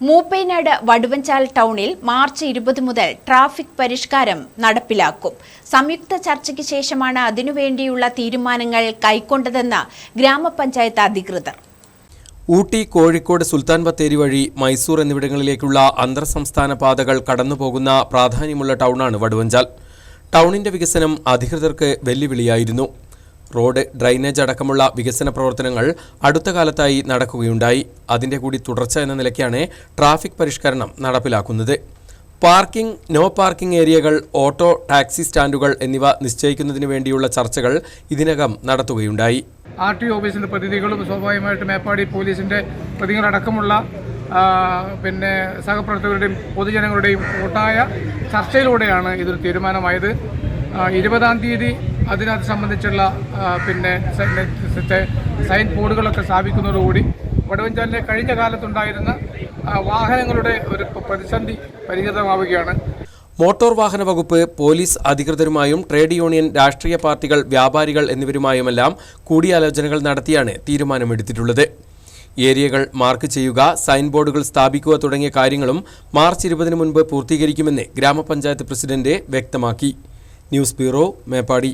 മൂപ്പൈനാട് വടുവഞ്ചാൽ ടൗണിൽ മാർച്ച് ഇരുപത് മുതൽ ട്രാഫിക് പരിഷ്കാരം നടപ്പിലാക്കും. സംയുക്ത ചർച്ചയ്ക്ക് ശേഷമാണ് അതിനുവേണ്ടിയുള്ള തീരുമാനങ്ങൾ കൈക്കൊണ്ടതെന്ന് ഗ്രാമപഞ്ചായത്ത് അധികൃതർ. ഊട്ടി കോഴിക്കോട് സുൽത്താൻ ബത്തേരി വഴി മൈസൂർ എന്നിവിടങ്ങളിലേക്കുള്ള അന്തർ സംസ്ഥാന പാതകൾ കടന്നുപോകുന്ന പ്രാധാന്യമുള്ള ടൗണാണ് വടുവഞ്ചാൽ. ടൗണിന്റെ വികസനം അധികൃതർക്ക് വെല്ലുവിളിയായിരുന്നു. റോഡ് ഡ്രൈനേജ് അടക്കമുള്ള വികസന പ്രവർത്തനങ്ങൾ അടുത്ത കാലത്തായി നടക്കുകയുണ്ടായി. അതിന്റെ കൂടി തുടർച്ച എന്ന നിലയ്ക്കാണ് ട്രാഫിക് പരിഷ്കരണം നടപ്പിലാക്കുന്നത്. പാർക്കിംഗ് നോ പാർക്കിംഗ് ഏരിയകൾ ഓട്ടോ ടാക്സി സ്റ്റാൻഡുകൾ എന്നിവ നിശ്ചയിക്കുന്നതിന് വേണ്ടിയുള്ള ചർച്ചകൾ ഇതിനകം നടത്തുകയുണ്ടായി. ആർ ടി ഓഫീസിന്റെ പ്രതിനിധികളും സ്വാഭാവികമായിട്ട് മേപ്പാടി പോലീസിന്റെ പ്രതികളടക്കമുള്ള പിന്നെ സഹപ്രവർത്തകരുടെയും പൊതുജനങ്ങളുടെയും കൂട്ടായ ചർച്ചയിലൂടെയാണ് ഇതൊരു തീരുമാനമായത്. ഇരുപതാം തീയതി അതിനത് സംബന്ധിച്ചുള്ള പിന്നെ സൈൻ ബോർഡുകളൊക്കെ സ്ഥാപിക്കുന്നതോടുകൂടി വടവഞ്ചാലിലെ കഴിഞ്ഞ കാലത്തുണ്ടായിരുന്ന വാഹനങ്ങളുടെ ഒരു പ്രതിസന്ധി പരിഹൃതമാവുകയാണ്. മോട്ടോർ വാഹന വകുപ്പ് പോലീസ് അധികൃതരുമായും ട്രേഡ് യൂണിയൻ രാഷ്ട്രീയ പാർട്ടികൾ വ്യാപാരികൾ എന്നിവരുമായുമെല്ലാം കൂടിയാലോചനകൾ നടത്തിയാണ് തീരുമാനമെടുത്തിട്ടുള്ളത്. ഏരിയകൾ മാർക്ക് ചെയ്യുക സൈൻ ബോർഡുകൾ സ്ഥാപിക്കുക തുടങ്ങിയ കാര്യങ്ങളും മാർച്ച് ഇരുപതിന് മുൻപ് പൂർത്തീകരിക്കുമെന്ന് ഗ്രാമപഞ്ചായത്ത് പ്രസിഡന്റ് വ്യക്തമാക്കി. News bureau Meppadi.